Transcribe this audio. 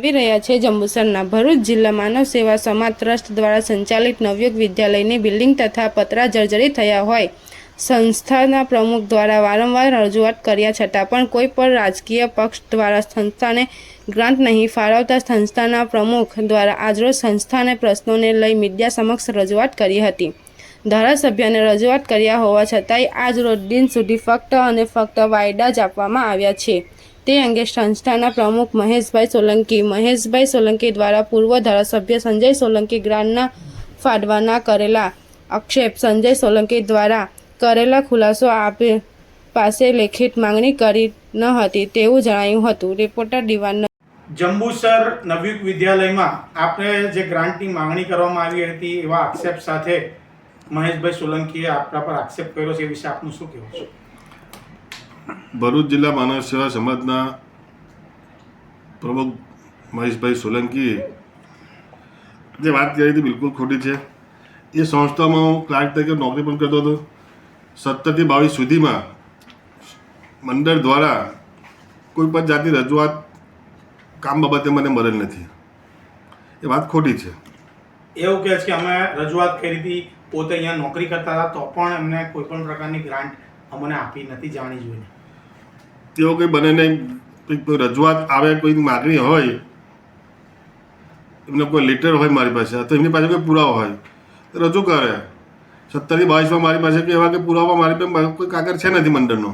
આવી રહ્યા છે જંબુસરના ભરૂચ જિલ્લા માનવ સેવા સમાજ ટ્રસ્ટ દ્વારા સંચાલિત નવયુગ વિદ્યાલયની બિલ્ડિંગ તથા પતરા જર્જરી થયા હોય. સંસ્થાના પ્રમુખ દ્વારા વારંવાર રજૂઆત કર્યા છતાં પણ કોઈ પણ રાજકીય પક્ષ દ્વારા સંસ્થાને ગ્રાન્ટ નહીં ફાળવતા સંસ્થાના પ્રમુખ દ્વારા આજરોજ સંસ્થાને પ્રશ્નોને લઈ મીડિયા સમક્ષ રજૂઆત કરી હતી. ધારાસભ્યને રજૂઆત કર્યા હોવા છતાંય આજરોજ દિન સુધી ફક્ત અને ફક્ત વાયદા જ આપવામાં આવ્યા છે. તે અંગે સંસ્થાના પ્રમુખ મહેશભાઈ સોલંકી મહેશભાઈ સોલંકી દ્વારા પૂર્વ ધારાસભ્ય સંજય સોલંકી ગ્રાન્ટના ફાડવાના કરેલા આક્ષેપ સંજય સોલંકી દ્વારા કરેલા ખુલાસો આપે પાસે લેખિત માંગણી કરી ન હતી તેવું જણાયું હતું. રિપોર્ટર દિવાન જંબુસર નવયુગ વિદ્યાલયમાં આપણે જે ગ્રાન્ટની માંગણી કરવામાં આવી હતી એવા આક્ષેપ સાથે મહેશભાઈ સોલંકીએ આપણા પર આક્ષેપ કર્યો છે એ વિશે આપનું શું કહેવું છે? ભરૂચ જિલ્લા માનવ સેવા સમાજના પ્રમુખ મહેશભાઈ સોલંકીએ જે વાત કરી હતી બિલકુલ ખોટી છે. એ સંસ્થામાં હું ક્લાર્ક તરીકે નોકરી પણ કરતો હતો. સત્તરથી બાવીસ સુધીમાં મંડળ દ્વારા કોઈ પણ જાતની રજૂઆત કામ બાબતે મને મળેલ નથી. એ વાત ખોટી છે. એવું કહે છે કે અમે રજૂઆત કરી હતી, પોતે અહીંયા નોકરી કરતા હતા, તો પણ એમને કોઈ પણ પ્રકારની ગ્રાન્ટ અમને આપી નથી જાણી જોઈને. તેઓ કંઈ બને નહીં. કંઈક કોઈ રજૂઆત આવે કોઈ માગણી હોય, એમને કોઈ લેટર હોય મારી પાસે તો એમની પાસે કોઈ પુરાવો હોય, તો રજૂ કરે. સત્તરથી બાવીસમાં મારી પાસે કે એવા કે પુરાવા મારી પાસે કોઈ કાગળ છે નથી મંડળનો.